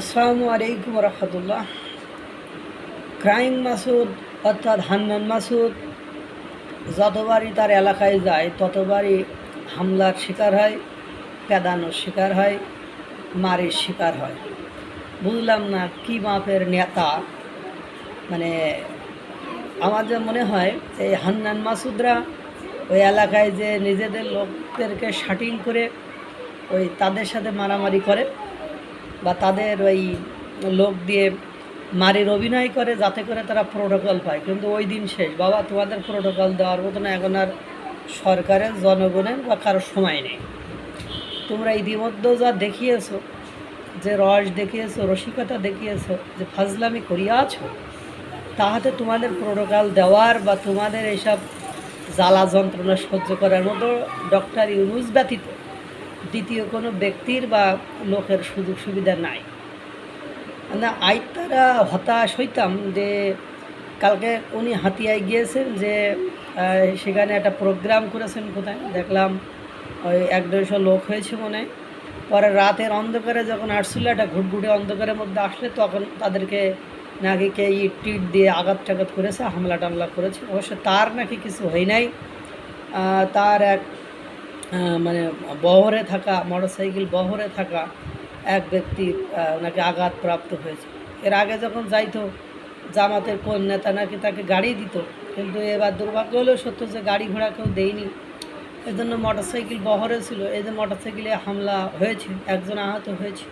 আসসালামু আলাইকুম রহমতুল্লাহ ক্রাইম মাসুদ অর্থাৎ হান্নান মাসুদ যতবারই তার এলাকায় যায়, ততবারই হামলার শিকার হয়, পেদানোর শিকার হয়, মারির শিকার হয়। বুঝলাম না কি মাপের নেতা। মানে আমার যে মনে হয়, এই হান্নান মাসুদরা ওই এলাকায় যে নিজেদের লোকদেরকে শাটিং করে ওই তাদের সাথে মারামারি করে। বা তাদের ওই লোক দিয়ে মারির অভিনয় করে, যাতে করে তারা প্রোটোকল পায়। কিন্তু ওই দিন শেষ। বাবা, তোমাদের প্রোটোকল দেওয়ার মতন এখন আর সরকারের, জনগণের বা কারোর সময় নেই। তোমরা ইতিমধ্যেও যা দেখিয়েছো, যে রস দেখিয়েছো, রসিকতা দেখিয়েছো, যে ফাজলামি করিয়াছো, তাহাতে তোমাদের প্রোটোকল দেওয়ার বা তোমাদের এইসব জ্বালা যন্ত্রণা সহ্য করার মতো ডক্টর ইউনুস ব্যতীত দ্বিতীয় কোনো ব্যক্তির বা লোকের সুযোগ সুবিধা নাই। না আই তারা হতাশ হইতাম যে কালকে উনি হাতিয়ায় গিয়েছেন যে সেখানে একটা প্রোগ্রাম করেছেন কোথায়? দেখলাম ওই এক দেড়শো লোক হয়েছে মনে পরে রাতের অন্ধকারে যখন আসছিল, একটা ঘুটঘুটে অন্ধকারের মধ্যে আসলে তখন তাদেরকে নাকি কে ইট টিট দিয়ে আঘাত টাঘাত করেছে হামলা টামলা করেছে। অবশ্য তার নাকি কিছু হয় নাই। তার এক মানে বহরে থাকা, মোটরসাইকেল বহরে থাকা এক ব্যক্তি নাকি আঘাতপ্রাপ্ত হয়েছে। এর আগে যখন যাইতো, জামাতের কোন নেতা নাকি তাকে গাড়ি দিত, কিন্তু এবার দুর্ভাগ্য হলেও সত্য যে গাড়ি ঘোড়া কেউ দেয়নি। এই জন্য মোটরসাইকেল বহরে ছিল। এই যে মোটরসাইকেলে হামলা হয়েছে, একজন আহত হয়েছে।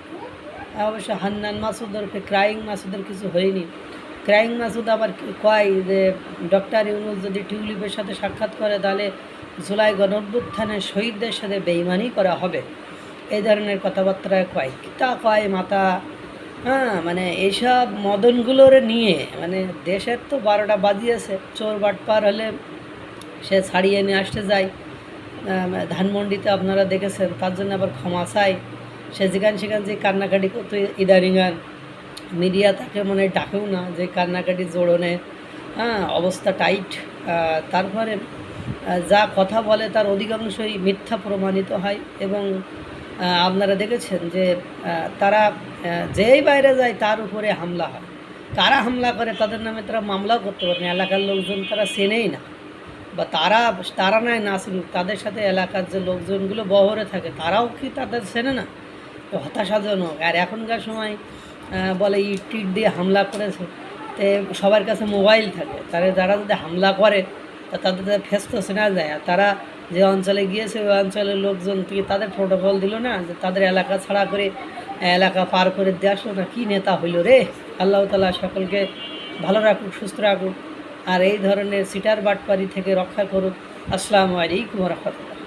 অবশ্য হান্নান মাসুদের ক্রাইং মাসুদের কিছু হয়নি। ক্রাইং মাসুদ আবার কয় যে ডক্টর ইউনুস যদি টিউলিপের সাথে সাক্ষাৎ করে, তাহলে জুলাই গণঅভ্যুত্থানের শহীদদের সাথে বেইমানি করা হবে। এই ধরনের কথাবার্তা কয়। তা কয় মাতা। হ্যাঁ মানে এইসব মদনগুলোর নিয়ে মানে দেশের তো বারোটা বাজিয়েছে, চোর বাটপার হলে সে ছাড়িয়ে নিয়ে আসতে যায়। ধানমন্ডিতে আপনারা দেখেছেন, তার জন্য আবার ক্ষমা চাই। সে যেখান সেখান যে কান্নাকাটি করতো ইদারিঙ্গান মিডিয়া তাকে মনে ডাকেও না যে কান্নাকাটি, জোড়নে হ্যাঁ অবস্থা টাইট। তারপরে যা কথা বলে তার অধিকাংশই মিথ্যা প্রমাণিত হয় এবং আপনারা দেখেছেন যে তারা যেই বাইরে যায় তার উপরে হামলা হয়। কারা হামলা করে তাদের নামে তারা মামলাও করতে পারে না। এলাকার লোকজন তারা চেনেই না। বা তারা তারা নয় না তাদের সাথে এলাকার যে লোকজনগুলো বহরে থাকে, তারাও কি তাদের চেনে না? হতাশাজনক। আর এখনকার সময় বলে ইট দিয়ে হামলা করেছে, তে সবার কাছে মোবাইল থাকে। তারা যারা যদি হামলা করে, তা তাদের তো ফেস তো চেনা যায়। আর তারা যে অঞ্চলে গিয়েছে, ওই অঞ্চলের লোকজন থেকে তাদের প্রোটোকল দিল না? যে তাদের এলাকা ছাড়া করে, এলাকা পার করে দিয়ে আসলো না? কী নেতা হইল রে? আল্লাহ তালা সকলকে ভালো রাখুক, সুস্থ রাখুক। আর এই ধরনের সিটার বাটপারি থেকে রক্ষা করুক। আসসালামু আলাইকুম রহমতুল্লাহ।